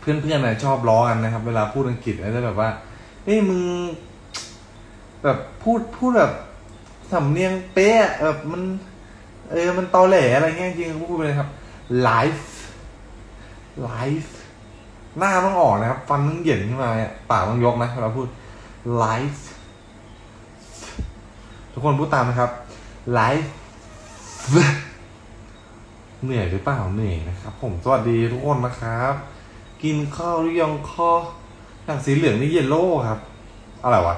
เพื่อนๆนะชอบล้อกันนะครับ เวลาพูดอังกฤษแล้วจะแบบว่าเฮ้ยมึง แบบพูดพูดแบบสำเนียงเป๊ะแบบมัน เออมันตอแหลอะไรเงี้ยจริงๆพูดไปเลยครับ life life หน้าต้องออกนะครับ ฟันต้องเหย็นขึ้นมาปากต้องยกนะเวลาพูด life ทุกคนพูดตามนะครับ life เหนื่อยหรือเปล่าเหนื่อยนะครับ ผมสวัสดีทุกคนนะครับ กินข้าวหรือยังข้ออย่างสีเหลืองนี่เยลโล่ครับ อะไรวะ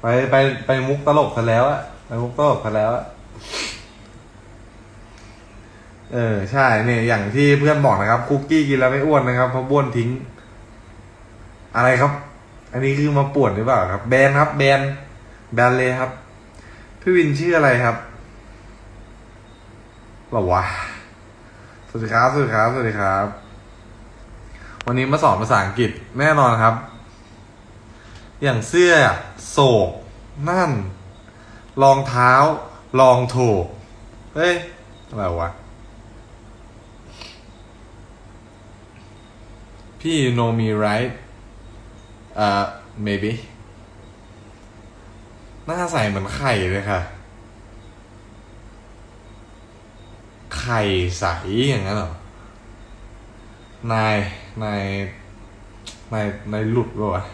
ไปไปไปมุกตลกซะแล้วอะไปมุกตลกซะแล้วอะเออใช่เนี่ยอย่างที่เพื่อนบอกนะครับ คุกกี้กินแล้วไม่อ้วนนะครับเพราะบ้วนทิ้ง อะไรครับ อันนี้คือมาปวนหรือเปล่าครับ แบนครับ แบนแบนเลยครับ พี่วินชื่ออะไรครับหรอวะสวัสดีครับสวัสดีครับสวัสดีครับ วันนี้มาสอนภาษาอังกฤษแน่นอนครับ อย่างเสื้อ โศก นั่น รองเท้า รองถูกเฮ้ย อะไรวะ พี่ you know me right เอ่อ maybe หน้าใสเหมือนไข่เลยค่ะ ไข่ใสอย่างนั้นเหรอ นาย นาย นาย นายหลุดปะวะ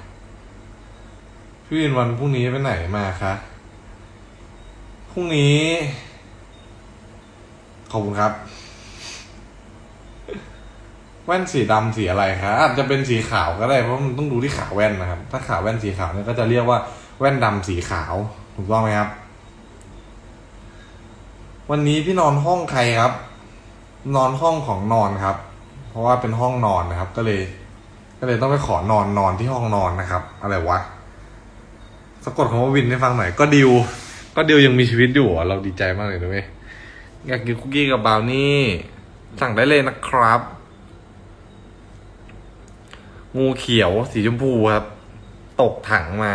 พี่วินวันพรุ่งนี้ไปไหนมาคะ พรุ่งนี้ ขอบคุณครับ แว่นสีดำสีอะไรคะอาจจะเป็นสีขาวก็ได้เพราะมันต้องดูที่ขาแว่นนะครับ ถ้าขาแว่นสีขาวเนี่ยก็จะเรียกว่าแว่นดำสีขาว ถูกต้องไหมครับ วันนี้พี่นอนห้องใครครับ นอนห้องของนอนครับ เพราะว่าเป็นห้องนอนนะครับ ก็เลย ก็เลยต้องไปขอนอนนอนที่ห้องนอนนะครับ อะไรวะสะกดคำว่าวินให้ฟังหน่อยก็ดิว ก็ดิวยังมีชีวิตอยู่เราดีใจมากเลยนะเว้ยอยากกินคุกกี้กับบราวนี่สั่งได้เลยนะครับ งูเขียวสีชมพูครับ ตกถังมา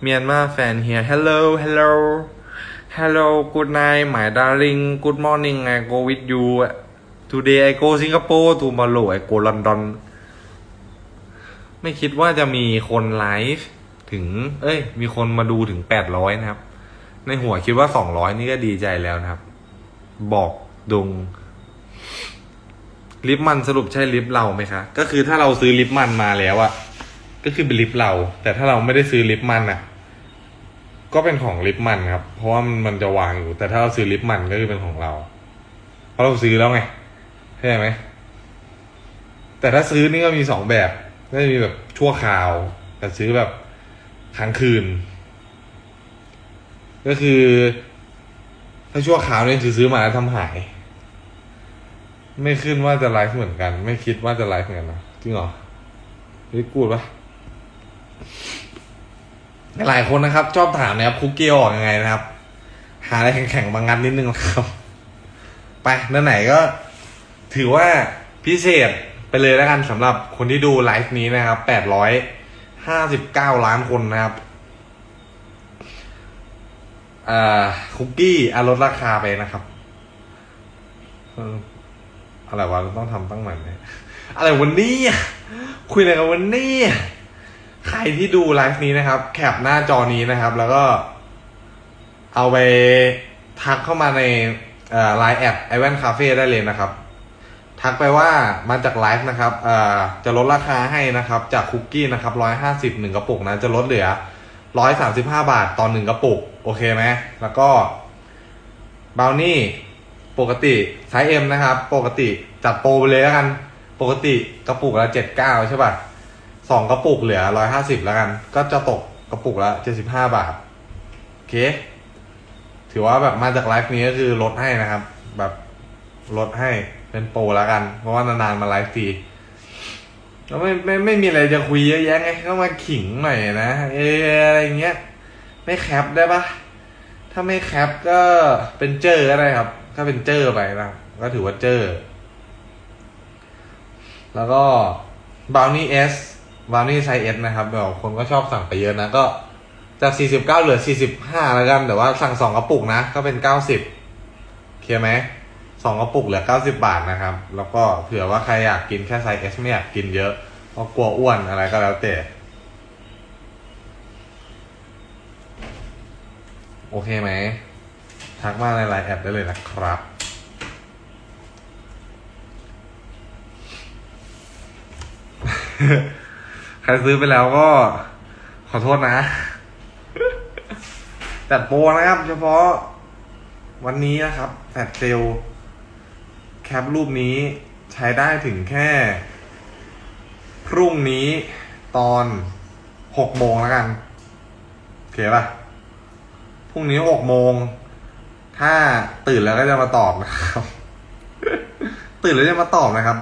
เมียนมาแฟนเฮีย hello hello hello good night my darling good morning I go with you today I go Singapore tomorrow I go London ไม่คิดว่าจะมีคนไลฟ์ถึง เอ้ย มีคนมาดูถึงแปดร้อยนะครับ ในหัวคิดว่าสองร้อยนี่ก็ดีใจแล้วนะครับ บอกดงลิปมันสรุปใช่ลิปเราไหมคะ ก็คือถ้าเราซื้อลิปมันมาแล้วอะก็คือเป็นลิปเรา แต่ถ้าเราไม่ได้ซื้อลิปมันอะก็เป็นของลิปมันครับ เพราะว่ามันจะวางอยู่ แต่ถ้าเราซื้อลิปมันก็คือเป็นของเรา เพราะเราซื้อแล้วไง เข้าใจไหม แต่ถ้าซื้อนี่ก็มีสองแบบก็จะมีแบบชั่วคราวกับซื้อแบบค้างคืน ก็คือ ถ้าชั่วคราวเนี่ยคือซื้อมาแล้วทำหาย ไม่ขึ้นว่าจะไลฟ์เหมือนกัน ไม่คิดว่าจะไลฟ์เหมือนกันนะจริงเหรอนี่กูดปะหลายคนนะครับ ชอบถามนะครับคุกกี้ออกยังไงนะครับ หาอะไรแข็งๆบางงันนิดนึงนะครับ ไปนั่นไหนก็ ถือว่าพิเศษไปเลยแล้วกันสำหรับคนที่ดูไลฟ์นี้นะครับแปดร้อยห้าสิบเก้าล้านคนนะครับคุกกี้อาลดราคาไปนะครับอะไรวะต้องทำตั้งใหม่เนี่ยอะไรวันนี้คุยอะไรกันวันนี้ใครที่ดูไลฟ์นี้นะครับ แคปหน้าจอนี้นะครับ แล้วก็ เอาไปทักเข้ามาในไลน์แอดไอแวนคาเฟ่ได้เลยนะครับ ทักไปว่ามาจากไลฟ์นะครับเอ่อจะลดราคาให้นะครับ จากคุกกี้นะครับร้อยห้าสิบหนึ่งกระปุกนะจะลดเหลือร้อยสามสิบห้าบาทตอนหนึ่งกระปุก โอเคไหมแล้วก็บราวนี่ปกติไซส์เอ็มนะครับ ปกติจัดโปรไปเลยแล้วกัน ปกติกระปุกละเจ็ดเก้าใช่ป่ะสองกระปุกเหลือร้อยห้าสิบแล้วกัน ก็จะตกกระปุกละเจ็ดสิบห้าบาทโอเค ถือว่าแบบมาจากไลฟ์นี้ก็คือลดให้นะครับ แบบ ลดให้เป็นโปรแล้วกัน เพราะว่านานๆมาไลฟ์ทีแล้วไม่ไม่ไม่มีอะไรจะคุยเยอะแยะไงก็มาขิงหน่อยนะเอออะไรเงี้ย ไม่แคปได้ปะถ้าไม่แคปก็เป็นเจอก็ได้ครับ ถ้าเป็นเจอไปนะก็ถือว่าเจอ แล้วก็บ o w นี่เอสบ o w นี่ไซเอสนะครับแบบคนก็ชอบสั่งไปเยอะนะก็จาก 49 เหลือ 45 แล้วกัน แต่ว่าสั่งสองกระปุกนะ ก็เป็น 90 เคลียร์ไหม สองกระปุกเหลือเก้าสิบาทนะครับ แล้วก็เผื่อว่าใครอยากกินแค่ไซส์ S ไม่อยากกินเยอะเพราะกลัวอ้วนอะไรก็แล้วแต่โอเคไหมทักมาในไลน์แอดได้เลยนะครับ ใครซื้อไปแล้วก็ขอโทษนะจัดโปรนะครับ เฉพาะวันนี้นะครับแฟลชเซล แคปรูปนี้ใช้ได้ถึงแค่ พรุ่งนี้ตอนหกโมงแล้วกันโอเคป่ะพรุ่งนี้หกโมง ถ้าตื่นแล้วก็จะมาตอบนะครับ ตื่นแล้วจะมาตอบนะครับ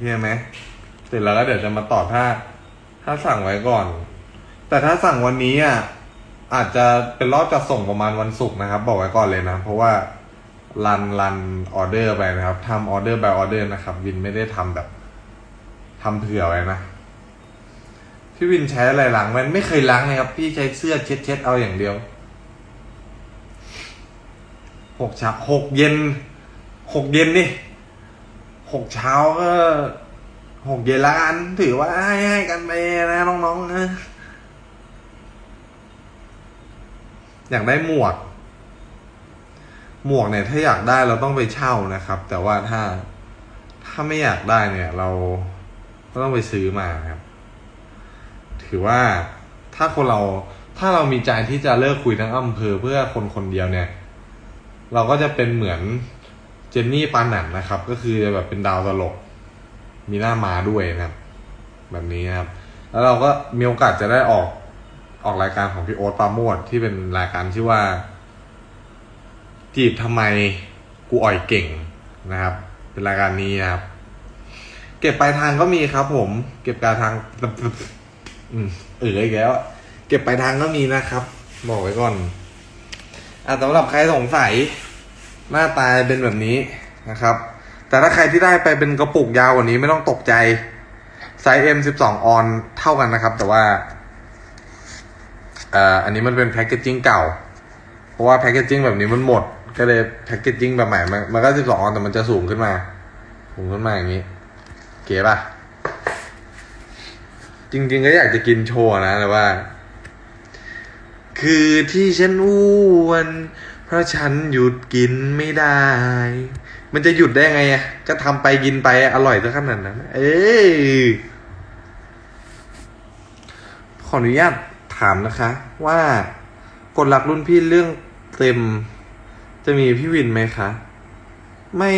เห็นไหมตื่นแล้วก็เดี๋ยวจะมาตอบถ้า ถ้าสั่งไว้ก่อน แต่ถ้าสั่งวันนี้อะอาจจะเป็นรอบจะส่งประมาณวันศุกร์นะครับ บอกไว้ก่อนเลยนะ เพราะว่า รันรันออเดอร์ไปนะครับทำออเดอร์บ y ออเดอร์นะครับ วินไม่ได้ทำแบบทำเผื่อไว้นะ พี่วินใช้อะไรล้างมันไม่เคยล้างเลยครับ พี่ใช้เสื้อเช็ดเช็ดเอาอย่างเดียวหกเช้าหกเย็นหกเย็นนี่หกเช้าก็หกเย็นละกันถือว่าให้ให้กันไปนะน้องๆนะอยากได้หมวก หมวกเนี่ยถ้าอยากได้เราต้องไปเช่านะครับ แต่ว่าถ้าถ้าไม่อยากได้เนี่ย เราก็ต้องไปซื้อมาครับ ถือว่าถ้าคนเราถ้าเรามีใจที่จะเลิกคุยทั้งอำเภอเพื่อคนคนเดียวเนี่ย เราก็จะเป็นเหมือนเจนนี่ปานนันนะครับ ก็คือจะแบบเป็นดาวตลก มีหน้ามาด้วยนะครับ แบบนี้นะครับ แล้วเราก็มีโอกาสจะได้ออกออกรายการของพี่โอ๊ตปาโมดที่เป็นรายการชื่อว่า จีบทำไมกูอ่อยเก่งนะครับ เป็นรายการนี้นะครับ เก็บปลายทางก็มีครับ ผม เก็บปลายทางอืมเอออีกแล้วเก็บปลายทางก็มีนะครับ บอกไว้ก่อน อะสำหรับใครสงสัย หน้าตาเป็นแบบนี้นะครับ แต่ถ้าใครที่ได้ไปเป็นกระปุกยาวกว่านี้ไม่ต้องตกใจไซส์ M 12ออนเท่ากันนะครับ แต่ว่าอ่ออันนี้มันเป็นแพ็กเกจจิ้งเก่า เพราะว่าแพ็กเกจจิ้งแบบนี้มันหมด ก็เลยแพ็กเกจจิ้งแบบใหม่มันมันก็12ออนแต่มันจะสูงขึ้นมา สูงขึ้นมาอย่างนี้ เก๋ป่ะ จริง ๆ ก็อยากจะกินโชว์นะแต่ว่า คือที่ฉันอ้วน เพราะฉันหยุดกินไม่ได้ มันจะหยุดได้ไงอะก็ทำไปกินไปอร่อยซะขนาดนั้น เอ้ยขออนุญาตถามนะคะ ว่ากดหลักรุ่นพี่เรื่องเต็ม จะมีพี่วินไหมคะ ไม่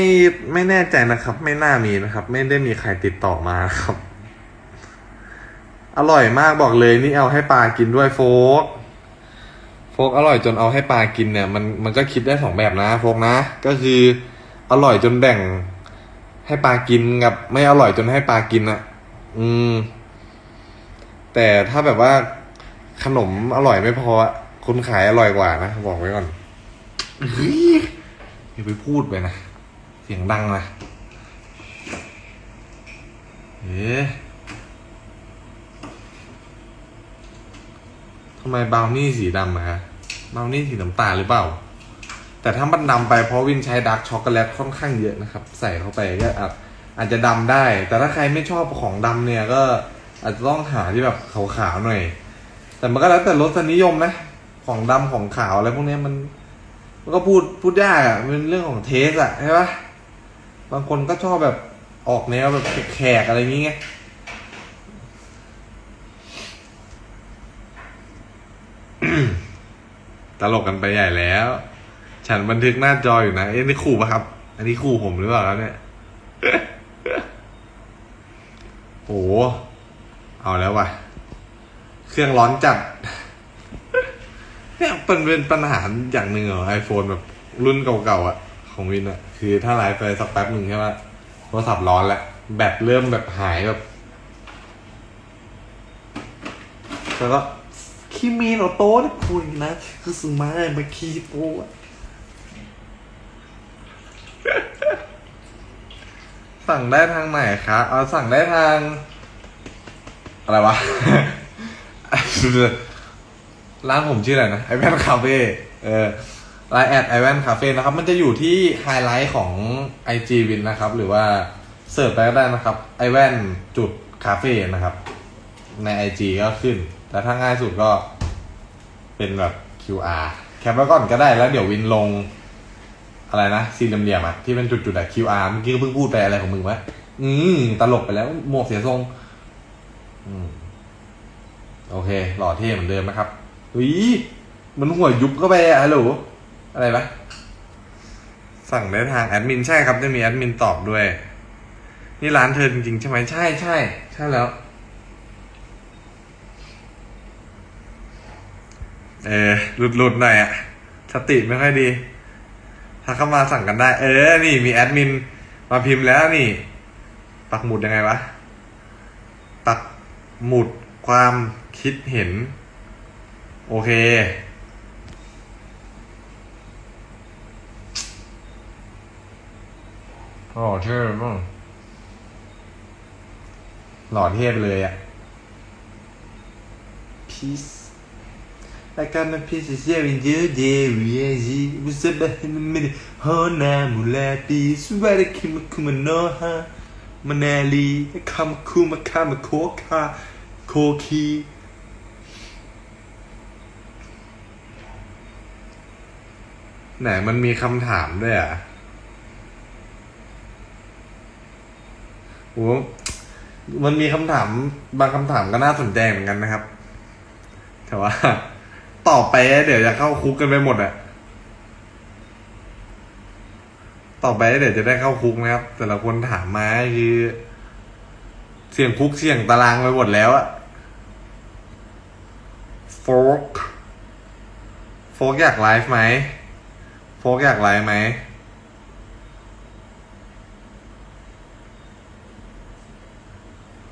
ไม่แน่ใจนะครับ ไม่น่ามีนะครับ ไม่ได้มีใครติดต่อมาครับ อร่อยมากบอกเลยนี่เอาให้ปลากินด้วยโฟกโฟกอร่อยจนเอาให้ปลากินเนี่ยมันมันก็คิดได้สองแบบนะโฟกนะ ก็คืออร่อยจนแบ่งให้ปลากินกับ ไม่อร่อยจนให้ปลากินอะอืม แต่ถ้าแบบว่าขนมอร่อยไม่พออะคนขายอร่อยกว่านะ บอกไว้ก่อน เฮ้ยอย่าไปพูดไปนะ เสียงดังนะเอ๊ะทำไมบาวนี่สีดำอะฮะบาวนี่สีน้ำตาลหรือเปล่า แต่ถ้ามันดำไปเพราะวินใช้ดาร์กช็อกโกแลตค่อนข้างเยอะนะครับ ใส่เข้าไปก็อาจอาจจะดำได้ แต่ถ้าใครไม่ชอบของดำเนี่ยก็อาจจะต้องหาที่แบบขาวๆหน่อย แต่มันก็แล้วแต่รสนิยมนะ ของดำของขาวอะไรพวกนี้มัน มันก็พูดพูดยากอะ่ะเป็นเรื่องของเทสอะ่ะใช่ปะบางคนก็ชอบแบบออกแนวแบบแขกอะไรอย่างเงี้ยตลกกันไปใหญ่แล้ว ฉันบันทึกหน้าจออยู่นะเอ๊ะนี่ขู่ปะครับ อันนี้ขู่ผมหรือเปล่าครับเนี่ยโอ้โหเอาแล้วว่ะ เครื่องร้อนจัด เนี่ยเป็นเป็นปัญหาอย่างหนึ่งเหรอไอโฟนแบบรุ่นเก่าๆอะ ของวินอะ คือถ้าไลฟ์ไปสักแป๊บหนึ่งใช่ไหมโทรศัพท์ร้อนแล้วแบตเริ่มแบบหายแบบแล้วก็คิมีโนโต้ที่คุยนะ คือสมาร์มาคีโตะสั่งได้ทางไหนคะเอาสั่งได้ทาง อะไรวะ ร้านผมชื่ออะไรนะไอแพนคาเฟ่เออไลน์แอดไอแวนคาเฟ่นะครับ มันจะอยู่ที่ไฮไลท์ของ IG Win นะครับ หรือว่าเสิร์ชไปก็ได้นะครับไอแวนจุดคาเฟ่นะครับ ใน IG ก็ขึ้น แต่ถ้าง่ายสุดก็เป็นแบบ QR แคปไว้ก่อนก็ได้แล้วเดี๋ยววินลง อะไรนะสี่เหลี่ยมๆอะที่เป็นจุดๆอะ QR เมื่อกี้ก็เพิ่งพูดไปอะไรของมึงวะอืมตลกไปแล้วหมวกเสียทรง อืม โอเค หล่อเท่เหมือนเดิมนะครับ อุ้ยมันหัวยุบเข้าไปอะฮัลโหลอะไรปะสั่งได้ทางแอดมินใช่ครับจะมีแอดมินตอบด้วย นี่ร้านเธอจริงๆใช่ไหมใช่ใช่ใช่แล้ว เออหลุดหลุดๆหน่อยอะสติไม่ค่อยดี ถ้าเข้ามาสั่งกันได้ เออ นี่มีแอดมินมาพิมพ์แล้วนี่ ปักหมุดยังไงวะปักหมุดความคิดเห็น โอเค หล่อเท่มั้งหล่อเท่ไปเลยอะ Peace I got my pieces here in you, yeah, yeah, yeah. What's up in the minute? Oh, na mulati. Swear kuma kuma no ha. Manali. Kama kuma kama koka. Koki. ไหนมันมีคำถามด้วยอะโหมันมีคำถามบางคำถามก็น่าสนใจเหมือนกันนะครับ แต่ว่าต่อไปเดี๋ยวจะเข้าคุกกันไปหมดอะต่อไปเดี๋ยวจะได้เข้าคุกนะครับ แต่ละคนถามมาคือเสี่ยงคุกเสี่ยงตารางไปหมดแล้วอะโฟกโฟกอยากไลฟ์ไหม โฟกอยากไลฟ์ไหม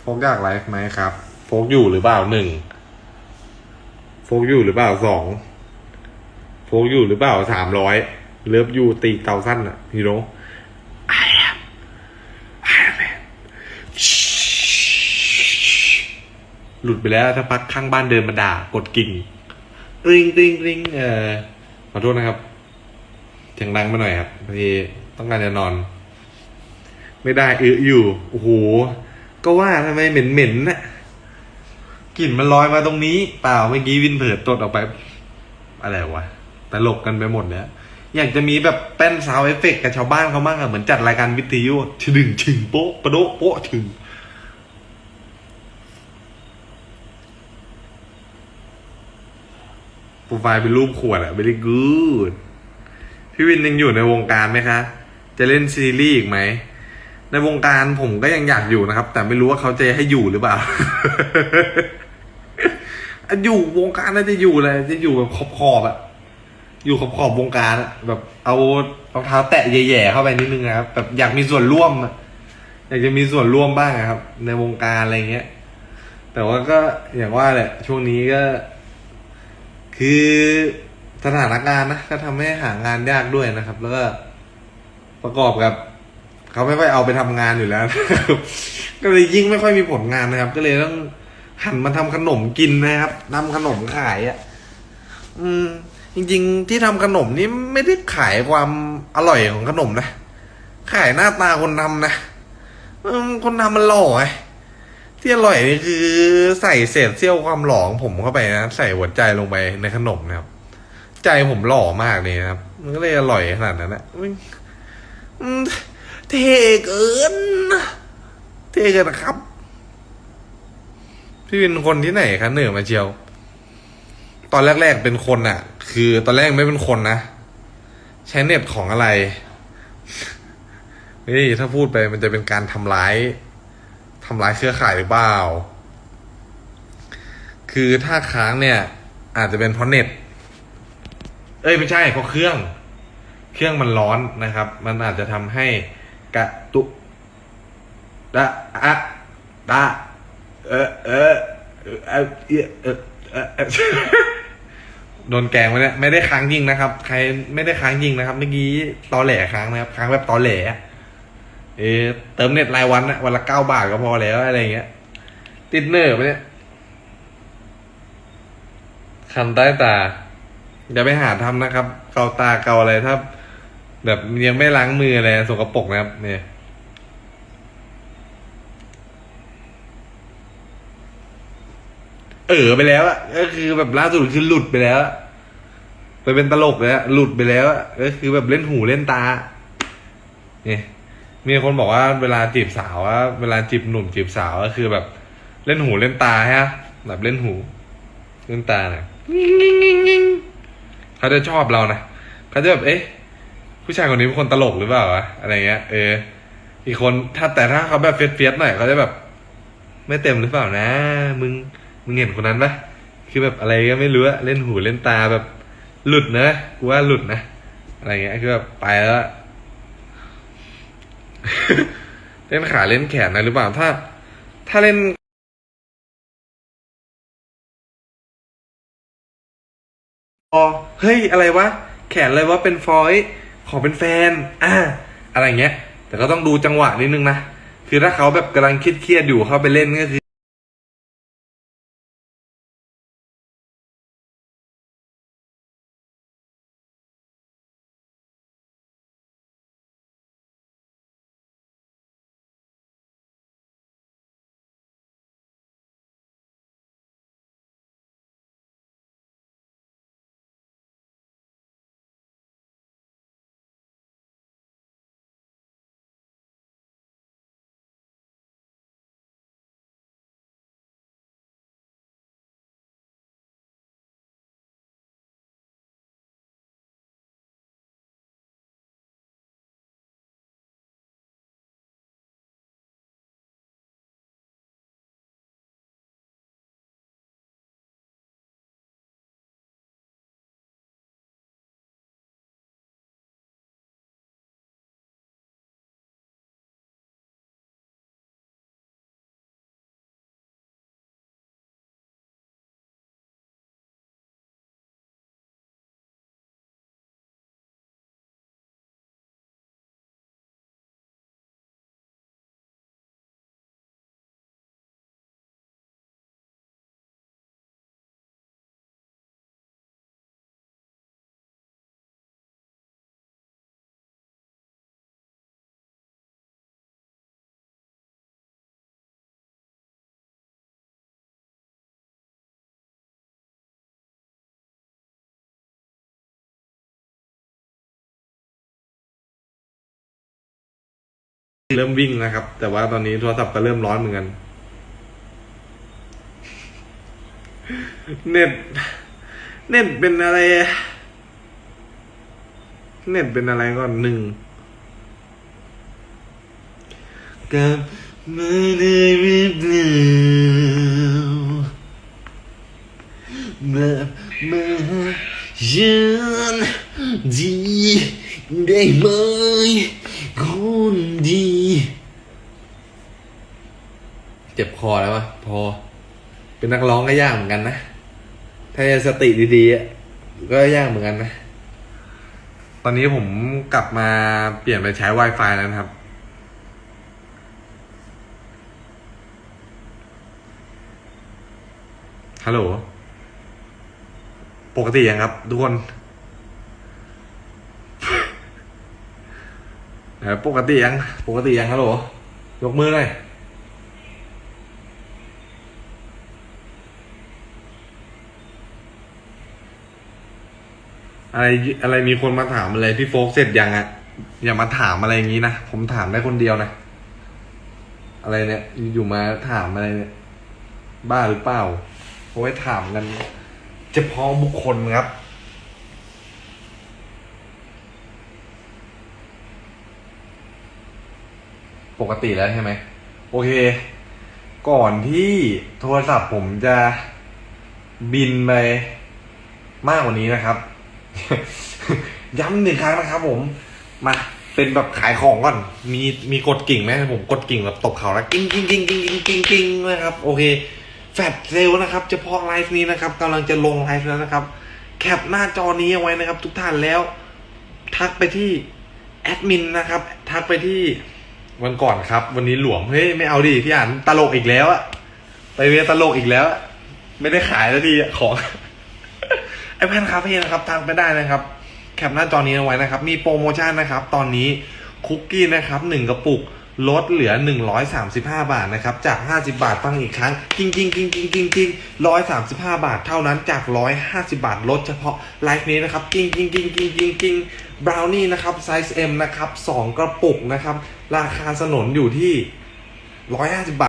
โฟกอยากไลฟ์ไหมครับ โฟกอยู่หรือเปล่าหนึ่งโฟกอยู่หรือเปล่าสองโฟกอยู่หรือเปล่าสามร้อยเลิฟยูตีเตาสั้นอะฮีโร่ I am Iron Man หลุดไปแล้วถ้าพักข้างบ้านเดินมาด่ากดกิ่งริงริงริงเออขอโทษนะครับ เสียงดังไปหน่อยครับพอดีต้องการจะนอน ไม่ได้อึอยู่โอ้โหก็ว่าทำไมเหม็นเหม็นๆน่ะกลิ่นมันลอยมาตรงนี้ เปล่าเมื่อกี้วินเผิดตดออกไป อะไรวะตลกกันไปหมดแล้วอยากจะมีแบบแป้นซาวเอฟเฟกกับชาวบ้านเขาบ้างอะเหมือนจัดรายการวิทยุชึงชึงโป๊ะปะโดะโป๊ะชึงโปรไฟล์เป็นรูปขวดอะ very good พี่วินยังอยู่ในวงการไหมคะ จะเล่นซีรีส์อีกไหม ในวงการผมก็ยังอยากอยู่นะครับ แต่ไม่รู้ว่าเขาจะให้อยู่หรือเปล่า อยู่วงการน่าจะอยู่เลยจะอยู่แบบขอบขอบๆอะอยู่ขอบขอบวงการอะแบบเอารองเท้าแตะแย่ๆเข้าไปนิดนึงนะครับแบบอยากมีส่วนร่วมอะอยากจะมีส่วนร่วมบ้างอะครับ ในวงการอะไรเงี้ย แต่ว่าก็อย่างว่าแหละช่วงนี้ก็ คือ สถานการณ์นะก็ทำให้หางานยากด้วยนะครับ แล้วก็ประกอบกับ เขาไม่ค่อยเอาไปทำงานอยู่แล้ว ก็เลยยิ่งไม่ค่อยมีผลงานนะครับ ก็เลยต้องหันมาทำขนมกินนะครับนำขนมขายอะ่ะ อืม จริง ๆ ที่ทำขนมนี่ไม่ได้ขายความอร่อยของขนมนะขายหน้าตาคนทำนะคนทำมันหล่อไงที่อร่อยนี่คือใส่เศษเสี้ยวความหล่อของผมเข้าไปนะ ใส่หัวใจลงไปในขนมนะครับ ใจผมหล่อมากเลยครับ มันก็เลยอร่อยขนาดนั้นนะอืมอืมเท่เกิน เท่เกินนะครับ พี่เป็นคนที่ไหนคะเหนือมาเชียว ตอนแรกๆเป็นคนอะคือตอนแรกไม่เป็นคนนะใช้เน็ตของอะไรเฮ้ยถ้าพูดไปมันจะเป็นการทำร้ายทำร้ายเครือข่ายหรือเปล่า คือถ้าค้างเนี่ย อาจจะเป็นเพราะเน็ต เอ้ยไม่ใช่เพราะเครื่อง เครื่องมันร้อนนะครับ มันอาจจะทำให้กระตุละอะตาเออเออเออเออโดนแกงมาเนี่ยไม่ได้ค้างยิงนะครับ ใครไม่ได้ค้างยิงนะครับเมื่อกี้ตอแหลค้างนะครับค้างแบบตอแหลเออเติมเน็ตรายวันนะวันละเก้าบาทก็พอแล้วอะไรเงี้ย ติดเนอร์ไปเนี่ยคันใต้ตา อย่าไปหาทำนะครับ เกาตาเกาอะไรถ้า แบบยังไม่ล้างมืออะไรสกปรกนะครับ เนี่ยเออไปแล้วอะก็คือแบบล่าสุดคือหลุดไปแล้วไปเป็นตลกเลยหลุดไปแล้วก็คือแบบเล่นหูเล่นตาเนี่ยมีคนบอกว่าเวลาจีบสาวว่าเวลาจีบหนุ่มจีบสาวก็คือแบบเล่นหูเล่นตาฮะแบบเล่นหู เล่นตาน่ะ เขาจะชอบเรานะเขาจะแบบเอ๊ะ ผู้ชายคนนี้เป็นคนตลกหรือเปล่าวะอะไรเงี้ย เออ อีกคนถ้าแต่ถ้าเขาแบบเฟียสๆหน่อยเขาจะแบบ ไม่เต็มหรือเปล่านะ มึงมึงเห็นคนนั้นปะคือแบบอะไรก็ไม่รู้อะเล่นหูเล่นตาแบบ หลุดนะกูว่าหลุดนะอะไรเงี้ยคือแบบไปแล้วเล่นขาเล่นแขนนะหรือเปล่าถ้า ถ้าเล่นฟอ เฮ้ยอะไรวะ แขนอะไรวะเป็นฟอยล์ขอเป็นแฟน อ่า อะไรเงี้ย แต่ก็ต้องดูจังหวะนิดนึงนะ คือถ้าเขาแบบกำลังเครียดๆอยู่เข้าไปเล่นก็คือ เริ่มวิ่งนะครับ แต่ว่าตอนนี้โทรศัพท์ก็เริ่มร้อนเหมือนกัน เน็ต เน็ตเป็นอะไร เน็ตเป็นอะไรก่อนหนึ่งกับมาได้หรือเปล่าแบบมาหาฉันดีได้ไหม คนดี เจ็บคอแล้ววะพอ เป็นนักร้องก็ยากเหมือนกันนะ ถ้าจะสติดีๆอะก็ยากเหมือนกันนะ ตอนนี้ผมกลับมาเปลี่ยนไปใช้ Wi-Fi แล้วนะครับ ฮัลโหล ปกติยังครับทุกคน ปกติยัง ปกติยังฮัลโหลยกมือหน่อยอะไรอะไรมีคนมาถามอะไรพี่โฟกเสร็จยังอะอย่ามาถามอะไรอย่างนี้นะ ผมถามได้คนเดียวนะ อะไรเนี่ย อยู่มาถามอะไรเนี่ย บ้าหรือเปล่าเขาไว้ถามกันเฉพาะบุคคลครับ ปกติแล้วใช่ไหมโอเค ก่อนที่โทรศัพท์ผมจะบินไปมากกว่านี้นะครับ ย้ำหนึ่งครั้งนะครับผม มาเป็นแบบขายของก่อน มีมีกดกิ่งไหมผมกดกิ่งแบบตบเขาแล้วกิ้งกิ้งกิ้งกิ้งกิ้งกิ้งกิ้งนะครับ โอเค แฟดเซลนะครับ เฉพาะไลฟ์นี้นะครับกำลังจะลงไลฟ์แล้วนะครับ แคปหน้าจอนี้เอาไว้นะครับ ทุกท่านแล้ว ทักไปที่แอดมินนะครับ ทักไปที่ วันก่อนครับ วันนี้หลวมเฮ้ยไม่เอาดิพี่อ่านตลกอีกแล้วอะไปเวรตลกอีกแล้วอะไม่ได้ขายแล้วดีของไอแพนคาเฟ่นะครับทางไปได้นะครับ แคปหน้าจอนี้เอาไว้นะครับ มีโปรโมชั่นนะครับ ตอนนี้คุกกี้นะครับหนึ่งกระปุก ลดเหลือ 135 บาทนะครับ จาก 50 บาทฟังอีกครั้งจริงจริงจริงจริงจริงจริง135บาทเท่านั้นจาก 150 บาทลดเฉพาะไลฟ์นี้นะครับจริงจริงจริงจริงจริงจริงบราวนี่นะครับไซส์ M นะครับ2กระปุกนะครับ ราคาสนนอยู่ที่ 150 บาท